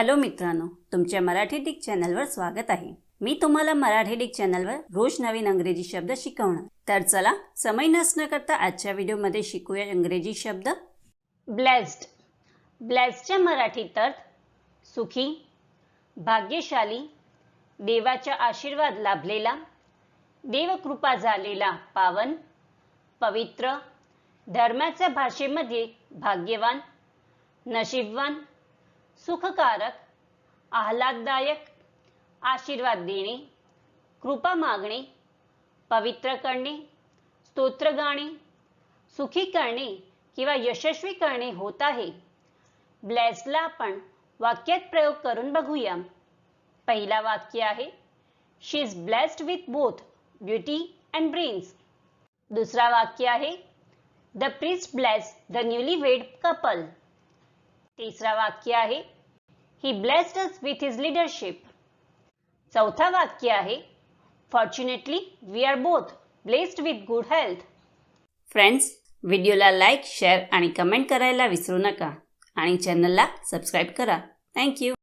Hello मित्रांनो तुमच्या Marathi Dick चॅनलवर स्वागत आहे. मी तुम्हाला मराठी डिक चॅनलवर रोज नवीन अंग्रेजी शब्द शिकवणार. तर चला समय नसणं करता आजच्या व्हिडिओमध्ये शिकूया इंग्रजी शब्द. ब्लेस्ड ब्लेस्डच्या मराठीत अर्थ सुखी भाग्यशाली देवाचा आशीर्वाद लाभलेला देवकृपा झालेला पावन पवित्र धर्माच्या भाषेमध्ये भाग्यवान नशीबवान सुखकारक आल्हाददायक आशीर्वाद देणे कृपा मागणे पवित्र करणे स्तोत्र गाणे सुखी करणे किंवा यशस्वी करणे होत आहे. ब्लेस्डला आपण वाक्यात प्रयोग करून बघूया. पहिला वाक्य आहे she is blessed with both beauty and brains दुसरा वाक्य आहे the priest bless the newly wed couple तिसरा वाक्य आहे he blessed with his leadership चौथा वाक्य आहे fortunately we are both blessed with good health friends व्हिडिओला लाईक शेअर आणि कमेंट करायला विसरू नका आणि चॅनलला सबस्क्राईब करा. थँक्यू